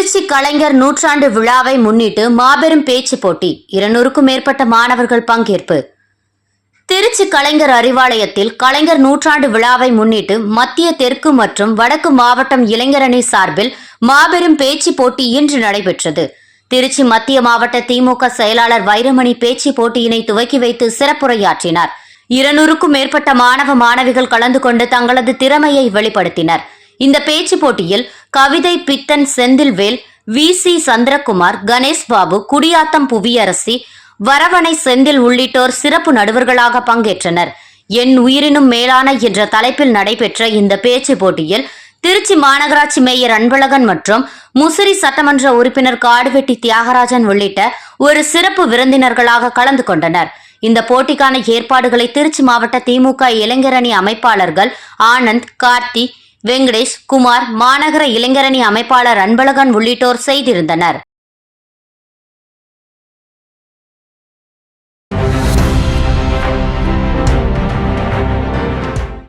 திருச்சி கலைஞர் நூற்றாண்டு விழாவை முன்னிட்டு மாபெரும் பேச்சு போட்டி. இருநூறுக்கும் மேற்பட்ட மாணவர்கள் பங்கேற்பு. திருச்சி கலைஞர் அறிவாலயத்தில் கலைஞர் நூற்றாண்டு விழாவை முன்னிட்டு மத்திய தெற்கு மற்றும் வடக்கு மாவட்டம் இளைஞரணி சார்பில் மாபெரும் பேச்சு போட்டி இன்று நடைபெற்றது. திருச்சி மத்திய மாவட்ட திமுக செயலாளர் வைரமணி பேச்சு போட்டியினை துவக்கி வைத்து சிறப்புரையாற்றினார். இருநூறுக்கும் மேற்பட்ட மாணவ மாணவிகள் கலந்து கொண்டு தங்களது திறமையை வெளிப்படுத்தினர். இந்த பேச்சு போட்டியில் கவிதை பித்தன் செந்தில்வேல் வி. சி. சந்திரகுமார் கணேஷ் பாபு குடியாத்தம் புவியரசி வரவணை செந்தில் உள்ளிட்டோர் சிறப்பு நடுவர்களாக பங்கேற்றனர். என் உயிரினும் மேலான என்ற தலைப்பில் நடைபெற்ற இந்த பேச்சு போட்டியில் திருச்சி மாநகராட்சி மேயர் அன்பழகன் மற்றும் முசிறி சட்டமன்ற உறுப்பினர் காடுவெட்டி தியாகராஜன் உள்ளிட்ட ஒரு சிறப்பு விருந்தினர்களாக கலந்து கொண்டனர். இந்த போட்டிக்கான ஏற்பாடுகளை திருச்சி மாவட்ட திமுக இளைஞரணி அமைப்பாளர்கள் ஆனந்த் கார்த்தி வெங்கடேஷ் குமார் மாநகர இளைஞரணி அமைப்பாளர் அன்பழகன் உள்ளிட்டோர் செய்திருந்தனர்.